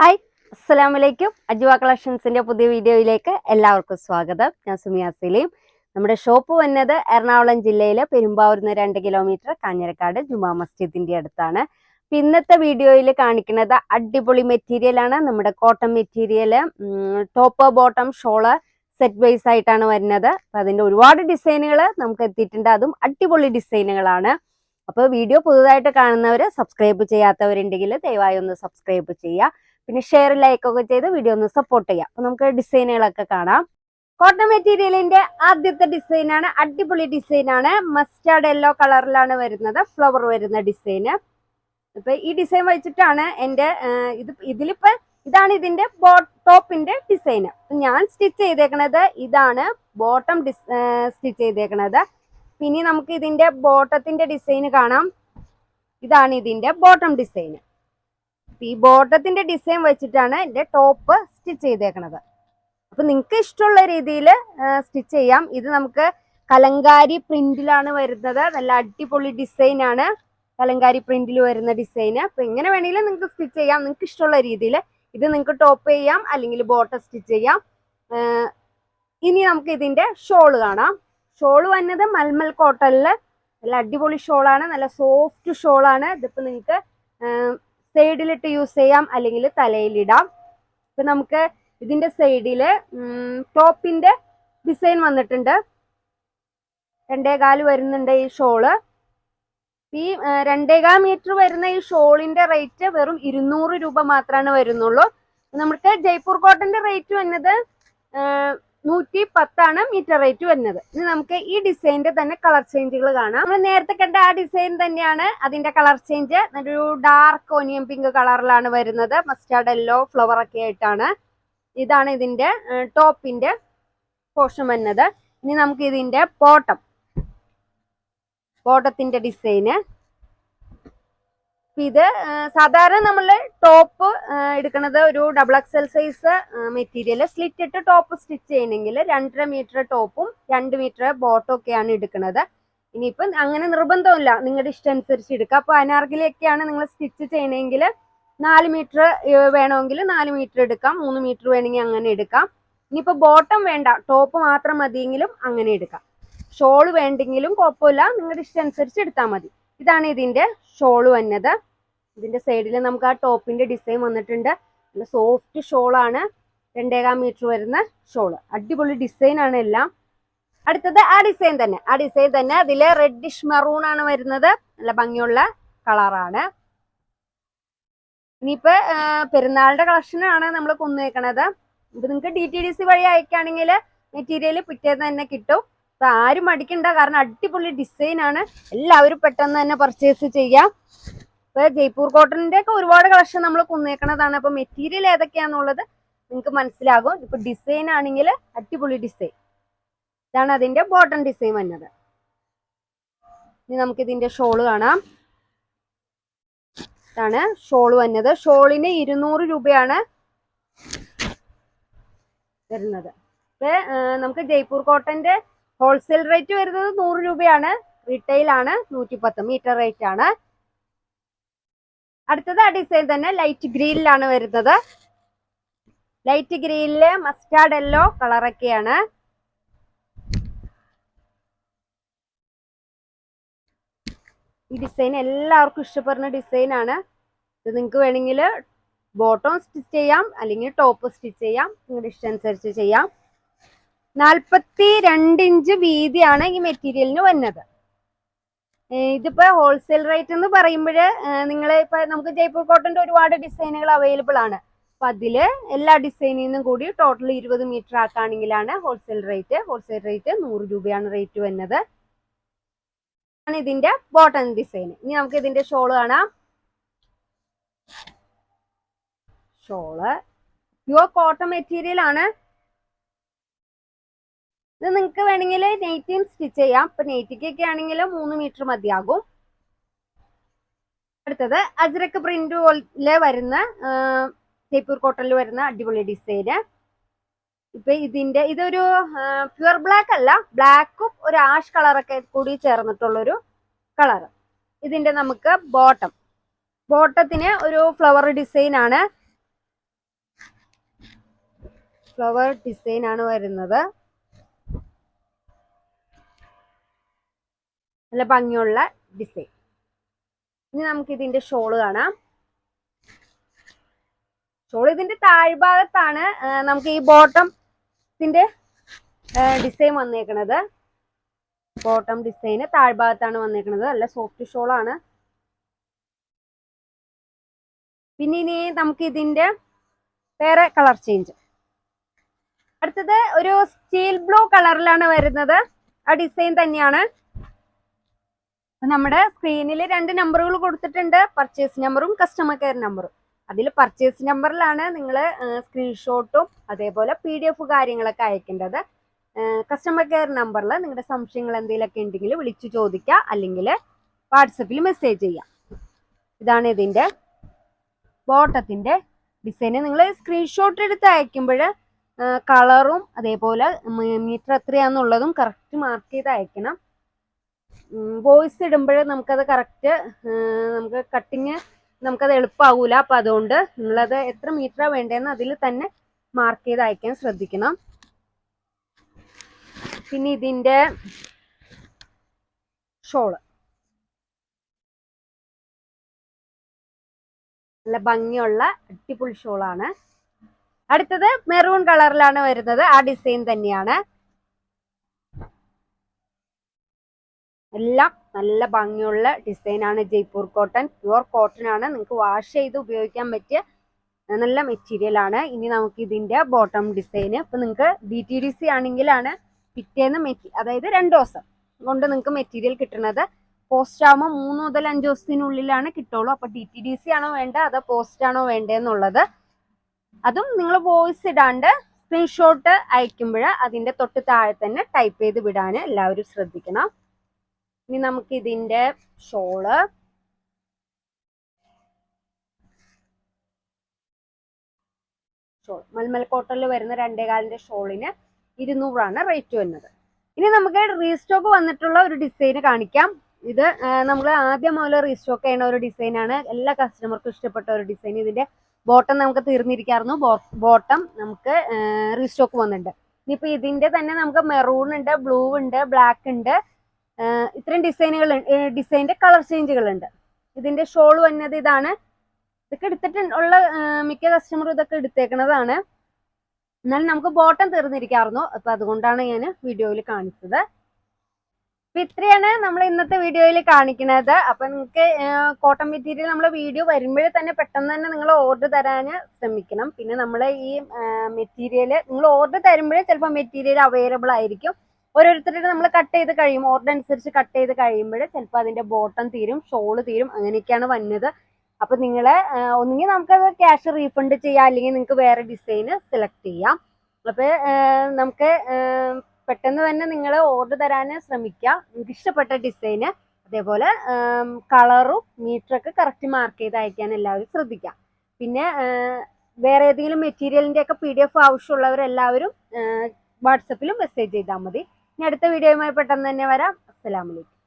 Hi അസ്സലാമു അലൈക്കും അജ്വ കളക്ഷൻസിന്റെ പുതിയ വീഡിയോയിലേക്ക് എല്ലാവർക്കും സ്വാഗതം. ഞാൻ സുമിയ സലീം. നമ്മുടെ ഷോപ്പ് വന്നത് എറണാകുളം ജില്ലയിലെ പെരുമ്പാവൂരിൽ നിന്ന് രണ്ട് കിലോമീറ്റർ കാഞ്ഞിരക്കാട് ജുമാ മസ്ജിദിന്റെ അടുത്താണ്. ഇന്നത്തെ വീഡിയോയിൽ കാണിക്കുന്നത് അടിപൊളി മെറ്റീരിയൽ ആണ്. നമ്മുടെ cotton material top bottom shawl set wise ആയിട്ടാണ് വരുന്നത്. അപ്പൊ അതിന്റെ ഒരുപാട് ഡിസൈനുകൾ നമുക്ക് എത്തിയിട്ടുണ്ട്. അതും അടിപൊളി ഡിസൈനുകളാണ് അപ്പോൾ വീഡിയോ പുതുതായിട്ട് കാണുന്നവർ സബ്സ്ക്രൈബ് ചെയ്യാത്തവരുണ്ടെങ്കിൽ ദയവായി ഒന്ന് സബ്സ്ക്രൈബ് ചെയ്യുക. പിന്നെ ഷെയർ ലൈക്ക് ഒക്കെ ചെയ്ത് വീഡിയോ ഒന്ന് സപ്പോർട്ട് ചെയ്യാം. അപ്പൊ നമുക്ക് ഡിസൈനുകളൊക്കെ കാണാം. കോട്ടൺ മെറ്റീരിയലിന്റെ ആദ്യത്തെ ഡിസൈനാണ് അടിപൊളി ഡിസൈനാണ് മസ്റ്റാർഡ് യെല്ലോ കളറിലാണ് വരുന്നത് ഫ്ലവർ വരുന്ന ഡിസൈന് ഇപ്പൊ ഈ ഡിസൈൻ വെച്ചിട്ടാണ് ആഹ്, ഇത് ഇതിലിപ്പോ ഇതാണ് ഇതിന്റെ ടോപ്പിന്റെ ഡിസൈൻ ഞാൻ സ്റ്റിച്ച് ചെയ്തേക്കണത് ഇതാണ് ബോട്ടം സ്റ്റിച്ച് ചെയ്തേക്കണത്. പിന്നെ നമുക്ക് ഇതിന്റെ ബോട്ടത്തിന്റെ ഡിസൈൻ കാണാം. ഇതാണ് ഇതിന്റെ ബോട്ടം ഡിസൈൻ ഈ ബോർഡത്തിന്റെ ഡിസൈൻ വെച്ചിട്ടാണ് എന്റെ ടോപ്പ് സ്റ്റിച്ച് ചെയ്തേക്കുന്നത് അപ്പൊ നിങ്ങൾക്ക് ഇഷ്ടമുള്ള രീതിയിൽ സ്റ്റിച്ച് ചെയ്യാം. ഇത് നമുക്ക് കലങ്കാരി പ്രിന്റിലാണ് വരുന്നത്. നല്ല അടിപൊളി ഡിസൈൻ ആണ് കലങ്കാരി പ്രിന്റിൽ വരുന്ന ഡിസൈന് അപ്പൊ എങ്ങനെ വേണമെങ്കിലും നിങ്ങൾക്ക് സ്റ്റിച്ച് ചെയ്യാം. നിങ്ങൾക്ക് ഇഷ്ടമുള്ള രീതിയിൽ ഇത് നിങ്ങൾക്ക് ടോപ്പ് ചെയ്യാം അല്ലെങ്കിൽ ബോട്ടം സ്റ്റിച്ച് ചെയ്യാം. ഇനി നമുക്ക് ഇതിന്റെ ഷോൾ കാണാം. ഷോൾ വന്നത് മൽമൽ കോട്ടണിൽ. നല്ല അടിപൊളി ഷോളാണ്. നല്ല സോഫ്റ്റ് ഷോളാണ്. ഇതിപ്പോ നിങ്ങൾക്ക് സൈഡിലിട്ട് യൂസ് ചെയ്യാം അല്ലെങ്കിൽ തലയിലിടാം. ഇപ്പൊ നമുക്ക് ഇതിന്റെ സൈഡിൽ ടോപ്പിന്റെ ഡിസൈൻ വന്നിട്ടുണ്ട്. രണ്ടേകാൽ വരുന്നുണ്ട് ഈ ഷോൾ. ഈ രണ്ടേകാൽ മീറ്റർ വരുന്ന ഈ ഷോളിന്റെ റേറ്റ് വെറും ഇരുന്നൂറ് രൂപ മാത്രമാണ് വരുന്നുള്ളൂ. നമുക്ക് ജയ്പൂർ കോട്ടന്റെ റേറ്റ് വന്നത് നൂറ്റി പത്താണ് മീറ്റർ റേറ്റ് വരുന്നത്. ഇനി നമുക്ക് ഈ ഡിസൈനിന്റെ തന്നെ കളർ ചേഞ്ചുകൾ കാണാം. നമ്മൾ നേരത്തെ കണ്ട ആ ഡിസൈൻ തന്നെയാണ് അതിന്റെ കളർ ചേഞ്ച് ഒരു ഡാർക്ക് ഓനിയൻ പിങ്ക് കളറിലാണ് വരുന്നത്. മസ്റ്റാർഡ് യെല്ലോ ഫ്ലവർ ഒക്കെ ആയിട്ടാണ്. ഇതാണ് ഇതിന്റെ ടോപ്പിന്റെ പോർഷൻ വരുന്നത്. ഇനി നമുക്ക് ഇതിന്റെ പോട്ടം പോട്ടത്തിന്റെ ഡിസൈന് ഇത് സാധാരണ നമ്മൾ ടോപ്പ് എടുക്കുന്നത് ഒരു double XL size material slit ഇട്ട് ടോപ്പ് സ്റ്റിച്ച് ചെയ്യണമെങ്കിൽ രണ്ടര മീറ്റർ ടോപ്പും രണ്ട് മീറ്റർ ബോട്ടും ഒക്കെയാണ് എടുക്കുന്നത് ഇനിയിപ്പം അങ്ങനെ നിർബന്ധമില്ല നിങ്ങളുടെ ഇഷ്ടം അനുസരിച്ച് എടുക്കുക. അപ്പോൾ അനാർഗിലൊക്കെയാണ് നിങ്ങൾ സ്റ്റിച്ച് ചെയ്യണമെങ്കിൽ നാല് മീറ്റർ വേണമെങ്കിൽ നാല് മീറ്റർ എടുക്കാം. മൂന്ന് മീറ്റർ വേണമെങ്കിൽ അങ്ങനെ എടുക്കാം. ഇനിയിപ്പോൾ ബോട്ടം വേണ്ട. ടോപ്പ് മാത്രം മതിയെങ്കിലും അങ്ങനെ എടുക്കാം. ഷോൾ വേണ്ടെങ്കിലും കുഴപ്പമില്ല. നിങ്ങളുടെ ഇഷ്ടം അനുസരിച്ച് എടുത്താൽ മതി. ഇതാണ് ഇതിന്റെ ഷോൾ വന്നത്. ഇതിന്റെ സൈഡിൽ നമുക്ക് ആ ടോപ്പിന്റെ ഡിസൈൻ വന്നിട്ടുണ്ട്. നല്ല സോഫ്റ്റ് ഷോളാണ് രണ്ടേകാൽ മീറ്റർ വരുന്ന ഷോൾ അടിപൊളി ഡിസൈൻ ആണ് എല്ലാം. അടുത്തത് ആ ഡിസൈൻ തന്നെ. ആ ഡിസൈൻ തന്നെ. അതിൽ റെഡിഷ് മെറൂൺ ആണ് വരുന്നത്. നല്ല ഭംഗിയുള്ള കളറാണ് ഇനിയിപ്പോ പെരുന്നാളിന്റെ കളക്ഷനാണ് നമ്മൾ കൊന്നുവെക്കണത് ഇത് നിങ്ങൾക്ക് ഡി ടി ഡി സി വഴി അയക്കുകയാണെങ്കിൽ മെറ്റീരിയൽ പിറ്റേന്ന് തന്നെ കിട്ടും. അപ്പൊ ആരും മടിക്കണ്ട. കാരണം അടിപൊളി ഡിസൈൻ ആണ്. എല്ലാവരും പെട്ടെന്ന് തന്നെ പർച്ചേസ് ചെയ്യാം. ഇപ്പൊ ജയ്പൂർ കോട്ടണിന്റെ ഒക്കെ ഒരുപാട് കളക്ഷൻ നമ്മൾ കൊന്നേക്കണതാണ്. അപ്പൊ മെറ്റീരിയൽ ഏതൊക്കെയാന്നുള്ളത് നിങ്ങൾക്ക് മനസ്സിലാകും. ഇപ്പൊ ഡിസൈൻ ആണെങ്കിൽ അടിപൊളി ഡിസൈൻ ഇതാണ് അതിന്റെ ബോട്ടം ഡിസൈൻ വന്നത്. ഇനി നമുക്ക് ഇതിന്റെ ഷോൾ കാണാം. ഇതാണ് ഷോൾ വന്നത്. ഷോളിന് ഇരുന്നൂറ് രൂപയാണ് വരുന്നത്. ഇപ്പൊ നമുക്ക് ജയ്പൂർ കോട്ടന്റെ ഹോൾസെയിൽ റേറ്റ് വരുന്നത് നൂറ് രൂപയാണ്. റീറ്റെയിൽ ആണ് നൂറ്റി പത്ത് മീറ്റർ റേറ്റ് ആണ്. അടുത്തത് ആ ഡിസൈൻ തന്നെ ലൈറ്റ് ഗ്രീനിലാണ് വരുന്നത്. ലൈറ്റ് ഗ്രീനിൽ മസ്റ്റാർഡ് യെല്ലോ കളറൊക്കെയാണ് ഈ ഡിസൈൻ എല്ലാവർക്കും ഇഷ്ടപ്പെടുന്ന ഡിസൈൻ ആണ്. ഇത് നിങ്ങൾക്ക് വേണമെങ്കിൽ ബോട്ടം സ്റ്റിച്ച് ചെയ്യാം അല്ലെങ്കിൽ ടോപ്പ് സ്റ്റിച്ച് ചെയ്യാം. നിങ്ങളുടെ ഇഷ്ടം അനുസരിച്ച് ചെയ്യാം. നാൽപ്പത്തി രണ്ട് ഇഞ്ച് വീതിയാണ് ഈ മെറ്റീരിയലിന് വരുന്നത് ഏഹ് ഇതിപ്പോ ഹോൾസെയിൽ റേറ്റ് എന്ന് പറയുമ്പോൾ നിങ്ങൾ ഇപ്പൊ നമുക്ക് ജയ്പൂർ കോട്ടന്റെ ഒരുപാട് ഡിസൈനുകൾ അവൈലബിൾ ആണ്. അപ്പൊ അതിൽ എല്ലാ ഡിസൈനിൽ നിന്നും കൂടി ടോട്ടൽ ഇരുപത് മീറ്റർ ആക്കാണെങ്കിലാണ് ഹോൾസെയിൽ റേറ്റ് ഹോൾസെയിൽ റേറ്റ് നൂറ് രൂപയാണ് റേറ്റ് വരുന്നത്. ആണ് ഇതിന്റെ ബോട്ടൺ ഡിസൈൻ ഇനി നമുക്ക് ഇതിന്റെ ഷോൾ കാണാം. ഷോൾ പ്യുവർ കോട്ടൺ മെറ്റീരിയൽ ആണ്. ഇത് നിങ്ങൾക്ക് വേണമെങ്കിൽ നെയ്റ്റിയും സ്റ്റിച്ച് ചെയ്യാം. ഇപ്പൊ നെയ്റ്റിക്കൊക്കെ ആണെങ്കിൽ മൂന്ന് മീറ്റർ മതിയാകും. അടുത്തത് അജ്രക്ക് പ്രിന്റ് പോലെ വരുന്ന ജയ്പൂർ കോട്ടണിൽ വരുന്ന അടിപൊളി ഡിസൈന് ഇപ്പൊ ഇതിന്റെ ഇതൊരു പ്യുവർ ബ്ലാക്ക് അല്ല. ബ്ലാക്കും ഒരു ആഷ് കളറൊക്കെ കൂടി ചേർന്നിട്ടുള്ളൊരു കളർ ഇതിന്റെ നമുക്ക് ബോട്ടം ബോട്ടത്തിന് ഒരു ഫ്ലവർ ഡിസൈൻ ആണ്. ഫ്ലവർ ഡിസൈൻ ആണ് വരുന്നത്. നല്ല ഭംഗിയുള്ള ഡിസൈൻ ഇനി നമുക്ക് ഇതിന്റെ ഷോൾ കാണാം. ഷോൾ ഇതിന്റെ താഴ്ഭാഗത്താണ് നമുക്ക് ഈ ബോട്ടത്തിന്റെ ഡിസൈൻ വന്നേക്കണത്. ബോട്ടം ഡിസൈന് താഴ്ഭാഗത്താണ് വന്നേക്കണത്. നല്ല സോഫ്റ്റ് ഷോൾ ആണ്. പിന്നെ ഇനി നമുക്ക് ഇതിന്റെ വേറെ കളർ ചേഞ്ച് അടുത്തത് ഒരു സ്റ്റീൽ ബ്ലൂ കളറിലാണ് വരുന്നത്. ആ ഡിസൈൻ തന്നെയാണ്. നമ്മുടെ സ്ക്രീനിൽ രണ്ട് നമ്പറുകൾ കൊടുത്തിട്ടുണ്ട്. പർച്ചേസ് നമ്പറും കസ്റ്റമർ കെയർ നമ്പറും അതിൽ പർച്ചേസ് നമ്പറിലാണ് നിങ്ങൾ സ്ക്രീൻഷോട്ടും അതേപോലെ പി ഡി എഫ് കാര്യങ്ങളൊക്കെ അയക്കേണ്ടത്. കസ്റ്റമർ കെയർ നമ്പറിൽ നിങ്ങളുടെ സംശയങ്ങൾ എന്തെങ്കിലുമൊക്കെ ഉണ്ടെങ്കിൽ വിളിച്ചു ചോദിക്കുക അല്ലെങ്കിൽ വാട്സപ്പിൽ മെസ്സേജ് ചെയ്യാം. ഇതാണ് ഇതിന്റെ ബോട്ടത്തിന്റെ ഡിസൈന് നിങ്ങൾ സ്ക്രീൻഷോട്ട് എടുത്ത് അയക്കുമ്പോൾ കളറും അതേപോലെ മീറ്റർ എത്രയാണെന്നുള്ളതും കറക്റ്റ് മാർക്ക് ചെയ്ത് അയക്കണം. വോയിസ് ഇടുമ്പോൾ നമുക്കത് കറക്റ്റ് നമുക്ക് കട്ടിങ് നമുക്കത് എളുപ്പമാകൂല അപ്പം അതുകൊണ്ട് നമ്മളത് എത്ര മീറ്ററാണ് വേണ്ടതെന്ന് അതിൽ തന്നെ മാർക്ക് ചെയ്ത് അയക്കാൻ ശ്രദ്ധിക്കണം. പിന്നെ ഇതിന്റെ ഷോൾ നല്ല ഭംഗിയുള്ള അടിപൊളി ഷോളാണ് അടുത്തത് മെറൂൺ കളറിലാണ് വരുന്നത്. ആ ഡിസൈൻ തന്നെയാണ്. എല്ലാം നല്ല ഭംഗിയുള്ള ഡിസൈനാണ് ജയ്പൂർ കോട്ടൺ. പ്യുവർ കോട്ടൺ ആണ്. നിങ്ങൾക്ക് വാഷ് ചെയ്ത് ഉപയോഗിക്കാൻ പറ്റിയ നല്ല മെറ്റീരിയൽ ആണ്. ഇനി നമുക്ക് ഇതിന്റെ ബോട്ടം ഡിസൈൻ ഇപ്പൊ നിങ്ങൾക്ക് ഡി ടി ഡി സി ആണെങ്കിലാണ് പിറ്റേന്ന് മെറ്റി അതായത് രണ്ട് ദിവസം കൊണ്ട് നിങ്ങൾക്ക് മെറ്റീരിയൽ കിട്ടുന്നത്. പോസ്റ്റ് ആകുമ്പോൾ മൂന്ന് മുതൽ അഞ്ച് ദിവസത്തിനുള്ളിലാണ് കിട്ടുള്ളൂ. അപ്പൊ ഡി ടി ഡി സി ആണോ വേണ്ട അതോ പോസ്റ്റ് ആണോ വേണ്ടതെന്നുള്ളത് അതും നിങ്ങൾ വോയിസ് ഇടാണ്ട് സ്ക്രീൻഷോട്ട് അയക്കുമ്പോൾ അതിന്റെ തൊട്ട് താഴെ തന്നെ ടൈപ്പ് ചെയ്ത് വിടാൻ എല്ലാവരും ശ്രദ്ധിക്കണം. ഇനി നമുക്ക് ഇതിന്റെ ഷോൾ. ഷോൾ. മൽമൽ കോട്ടണിൽ വരുന്ന രണ്ടേകാലിന്റെ ഷോളിന് ഇരുന്നൂറാണ് റേറ്റ് വരുന്നത്. ഇനി നമുക്ക് റീസ്റ്റോക്ക് വന്നിട്ടുള്ള ഒരു ഡിസൈൻ കാണിക്കാം. ഇത് നമ്മൾ ആദ്യം മുതൽ റീസ്റ്റോക്ക് ചെയ്യുന്ന ഒരു ഡിസൈനാണ്. എല്ലാ കസ്റ്റമർക്കും ഇഷ്ടപ്പെട്ട ഒരു ഡിസൈൻ. ഇതിന്റെ ബോട്ടം നമുക്ക് തീർന്നിരിക്കായിരുന്നു. ബോട്ടം നമുക്ക് റീസ്റ്റോക്ക് വന്നിട്ടുണ്ട്. ഇനിയിപ്പോൾ ഇതിന്റെ തന്നെ നമുക്ക് മെറൂൺ ഉണ്ട് ബ്ലൂ ഉണ്ട് ബ്ലാക്ക് ഉണ്ട്. ഇത്രയും ഡിസൈനുകൾ ഡിസൈന്റെ കളർ ചേഞ്ചുകൾ ഉണ്ട് ഇതിന്റെ ഷോൾ വന്നത് ഇതാണ്. ഇതൊക്കെ എടുത്തിട്ട് ഉള്ള മിക്ക കസ്റ്റമറും ഇതൊക്കെ എടുത്തേക്കുന്നതാണ് എന്നാലും നമുക്ക് ബോട്ടം തീർന്നിരിക്കാറുന്നു അപ്പം അതുകൊണ്ടാണ് ഞാൻ വീഡിയോയിൽ കാണിച്ചത്. അപ്പം ഇത്രയാണ് നമ്മൾ ഇന്നത്തെ വീഡിയോയിൽ കാണിക്കുന്നത് അപ്പം നിങ്ങൾക്ക് കോട്ടൺ മെറ്റീരിയൽ നമ്മൾ വീഡിയോ വരുമ്പോഴേ തന്നെ പെട്ടെന്ന് തന്നെ നിങ്ങൾ ഓർഡർ തരാൻ ശ്രമിക്കണം. പിന്നെ നമ്മൾ ഈ മെറ്റീരിയൽ നിങ്ങൾ ഓർഡർ തരുമ്പോഴേ ചിലപ്പോൾ മെറ്റീരിയൽ അവൈലബിൾ ആയിരിക്കും. ഓരോരുത്തരുടെ നമ്മൾ കട്ട് ചെയ്ത് കഴിയും. ഓർഡർ അനുസരിച്ച് കട്ട് ചെയ്ത് കഴിയുമ്പോൾ ചിലപ്പോൾ അതിന്റെ ബോട്ടം തീരും ഷോൾ തീരും. അങ്ങനെയൊക്കെയാണ് വന്നത്. അപ്പൊ നിങ്ങൾ ഒന്നുകിൽ നമുക്കത് ക്യാഷ് റീഫണ്ട് ചെയ്യാം. അല്ലെങ്കിൽ നിങ്ങൾക്ക് വേറെ ഡിസൈന് സെലക്ട് ചെയ്യാം. അപ്പൊ നമുക്ക് പെട്ടെന്ന് തന്നെ നിങ്ങൾ ഓർഡർ തരാൻ ശ്രമിക്കുക നിങ്ങൾക്ക് ഇഷ്ടപ്പെട്ട ഡിസൈന് അതേപോലെ കളറും മീറ്ററൊക്കെ കറക്റ്റ് മാർക്ക് ചെയ്ത് അയക്കാൻ എല്ലാവരും ശ്രദ്ധിക്കാം. പിന്നെ വേറെ ഏതെങ്കിലും മെറ്റീരിയലിന്റെയൊക്കെ പി ഡി എഫ് ആവശ്യമുള്ളവരെല്ലാവരും വാട്സപ്പിലും മെസ്സേജ് ചെയ്താൽ മതി. ഇനി അടുത്ത വീഡിയോയുമായി പെട്ടെന്ന് തന്നെ വരാം. അസ്സലാമലൈക്കും